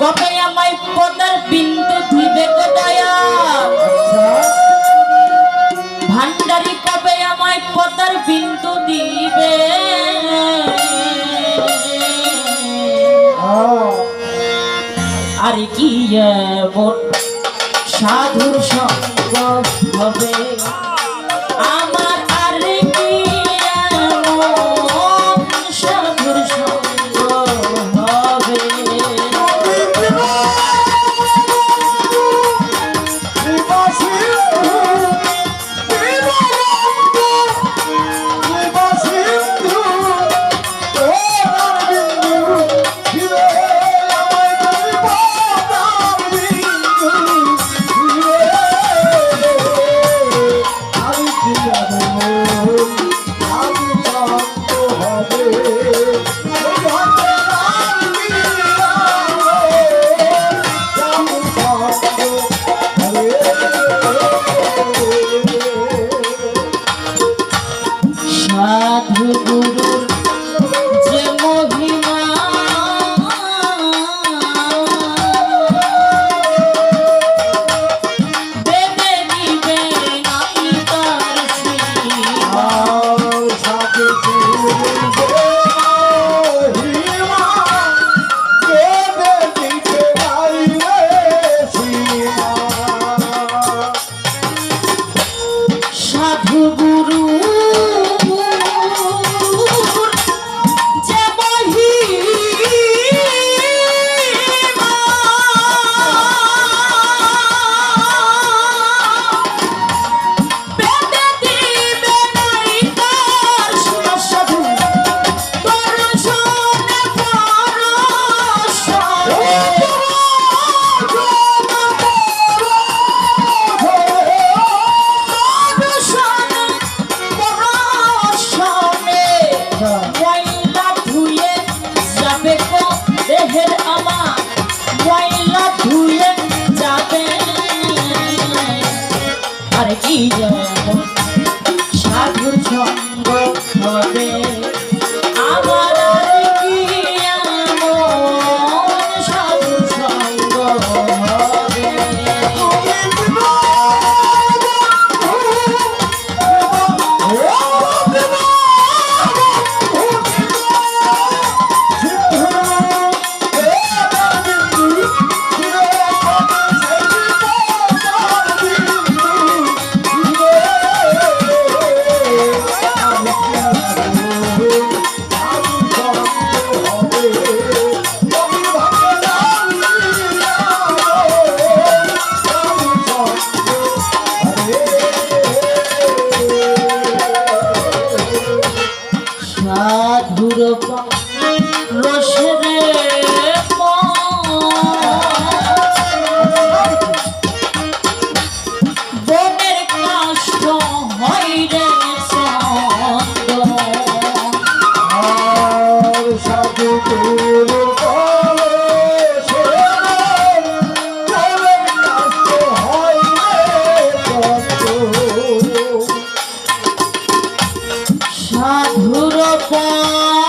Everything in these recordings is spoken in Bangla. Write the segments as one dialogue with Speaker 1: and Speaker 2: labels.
Speaker 1: কবে আমায় পদার বিন্দু ধুইবে গো দয়া ভান্ডারি কবে আমায় পদার বিন্দু দিবে? আর কি সাধুর সঙ্গ হবে? Amiga. সাধুর পা।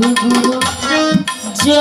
Speaker 1: গুরু যে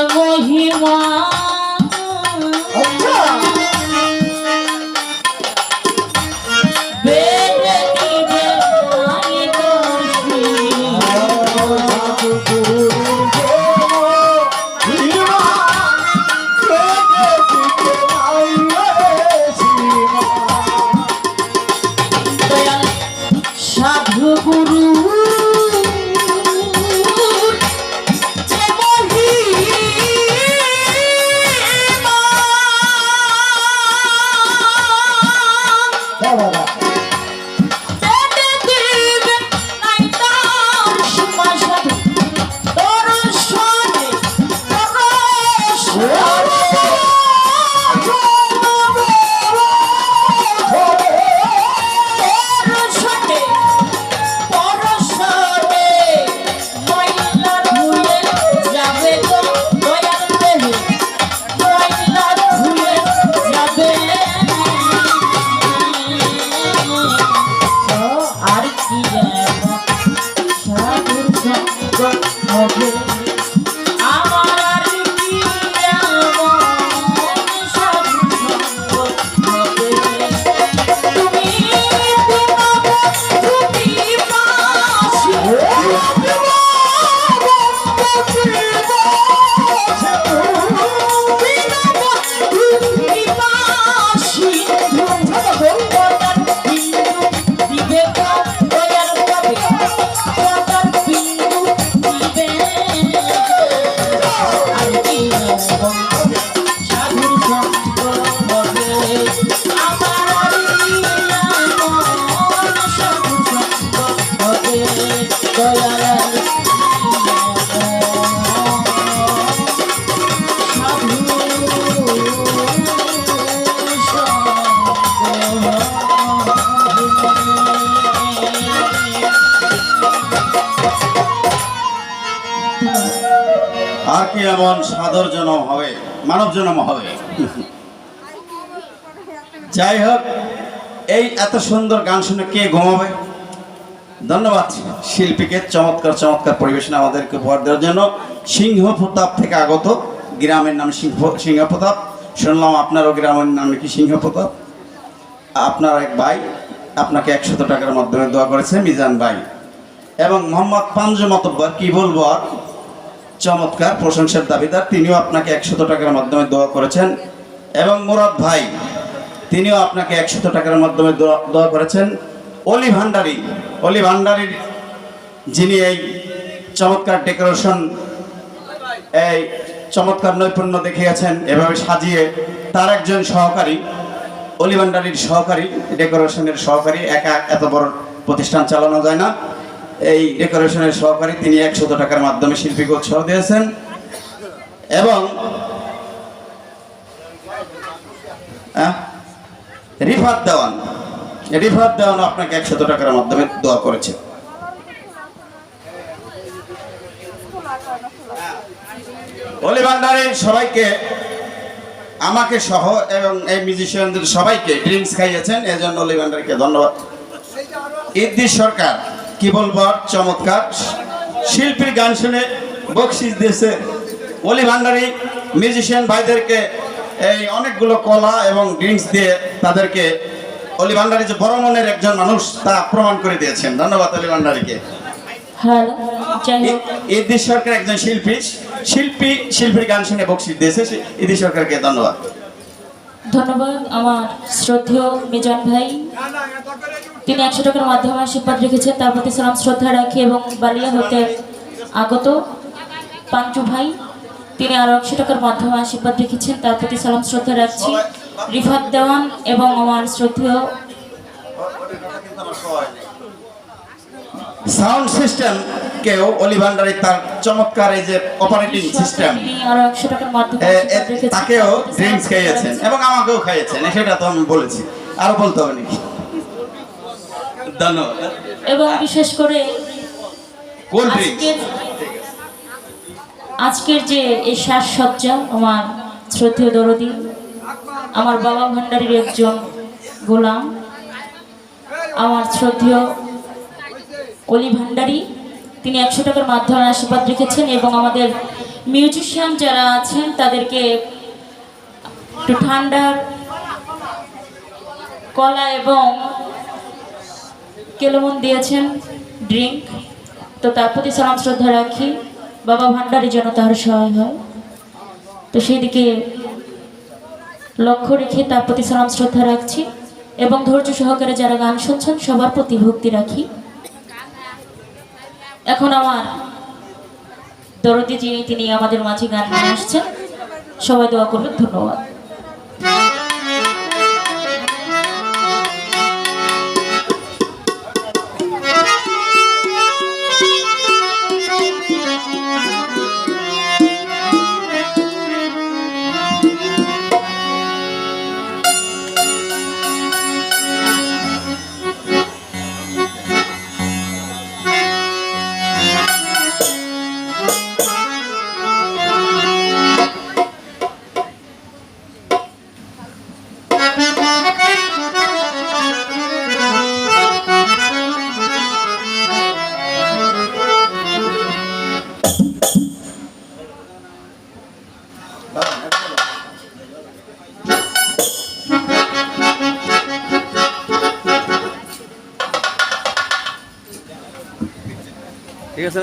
Speaker 1: হবে কি এমন
Speaker 2: সাদর জনম হবে, মানব জনম হবে। যাই হোক, এই এত সুন্দর গান শুনে কে ঘুমাবে? ধন্যবাদ শিল্পীকে চমৎকার চমৎকার পরিবেশনা আমাদেরকে উপহার দেওয়ার জন্য। সিংহ প্রতাপ থেকে আগত, গ্রামের নাম সিংহ সিংহ প্রতাপ শুনলাম আপনারও গ্রামের নাম কি সিংহ প্রতাপ আপনার এক ভাই আপনাকে একশত টাকার মাধ্যমে দোয়া করেছে, মিজান ভাই। এবং মোহাম্মদ পাঞ্জ মতব্বর কি বলব আর? চমৎকার প্রশংসার দাবিদার। তিনিও আপনাকে একশত টাকার মাধ্যমে দোয়া করেছেন। এবং মুরাদ ভাই, তিনিও আপনাকে একশত টাকার মাধ্যমে দোয়া করেছেন। অলি ভান্ডারি, অলি ভান্ডারির যিনি এই চমৎকার ডেকোরেশন, এই চমৎকার নৈপুণ্য দেখিয়েছেন, এভাবে সাজিয়ে তার একজন সহকারী, অলি ভান্ডারির সহকারী, ডেকোরেশনের সহকারী, একা এত বড় প্রতিষ্ঠান চালানো যায় না। এই ডেকোরেশনের সহকারী তিনি একশত টাকার মাধ্যমে শিল্পীকে উৎসাহ দিয়েছেন। এবং রিফাত দেওয়ান রিফাত দেওয়ান আপনাকে একশত টাকার মাধ্যমে দোয়া করেছে। সবাইকে, আমাকে সহ এবং এই মিউজিশিয়ানদের সবাইকে ড্রিঙ্কস খাইয়েছেন, এজন্য অলি ভান্ডারকে ধন্যবাদ। ইদ্দিস সরকার কি বলব চমৎকার। শিল্পীর গান শুনে বকশিস দিয়েছে অলি ভান্ডারি। মিউজিশিয়ান ভাইদেরকে এই অনেকগুলো কলা এবং ড্রিঙ্কস দিয়ে তাদেরকে অলি ভান্ডারি যে বড় মনের একজন মানুষ তা প্রমাণ করে দিয়েছেন। ধন্যবাদ অলি ভান্ডারিকে।
Speaker 1: হ্যালো
Speaker 2: ইদি সরকার একজন শিল্পী শিল্পী শিল্পীর গান শুনে বকশিস দিয়েছে। ইদি সরকারকে ধন্যবাদ।
Speaker 1: ধন্যবাদ, আমার শ্রদ্ধেয় মিজান ভাই। তিনি একশো টাকার মাধ্যমে আশীর্বাদ রেখেছেন, তার প্রতি সালাম, শ্রদ্ধা রাখি এবং বালিয়া হতে আগত পাঞ্চু ভাই। তিনি আরও একশো টাকার মাধ্যমে আশীর্বাদ রেখেছেন, তার প্রতি সালাম, শ্রদ্ধা রাখছি। রিফাত দেওয়ান এবং আমার শ্রদ্ধেয়
Speaker 2: সাউন্ড সিস্টেম কেও অলি ভান্ডারি তার চমৎকার এই যে অপারেটিং সিস্টেম তাকেও ড্রিঙ্কস খাইয়েছেন এবং আমাকেও খাইয়েছেন সেটা তো আমি বলেছি। আরও বলতে হবে নাকি? ধন্যবাদ।
Speaker 1: এবং বিশেষ করে
Speaker 2: ড্রিঙ্কস
Speaker 1: আজকের আজকের যে এই সাজসজ্জা আমার শ্রদ্ধেয় দরদি আমার বাবা ভান্ডারীর একজন গোলাম আমার শ্রদ্ধেয় অলি ভান্ডারী তিনি একশো টাকার মাধ্যমে আশীর্বাদ রেখেছেন এবং আমাদের মিউজিশিয়ান যারা আছেন, তাদেরকে একটু ঠান্ডার কলা এবং কেলমন দিয়েছেন, ড্রিঙ্ক। তো তার প্রতি সালাম, শ্রদ্ধা রাখি। বাবা ভান্ডারের যেন তার সহায় হয়। তো সেই দিকে লক্ষ্য রেখে তার প্রতি সালাম, শ্রদ্ধা রাখছি এবং ধৈর্য সহকারে যারা গান শুনছেন, সবার প্রতি ভক্তি রাখি। এখন আমার দরদি যিনি তিনি আমাদের মাঝে গান নিয়ে আসছেন সবাই দোয়া করবেন ধন্যবাদ।
Speaker 2: ঠিক আছে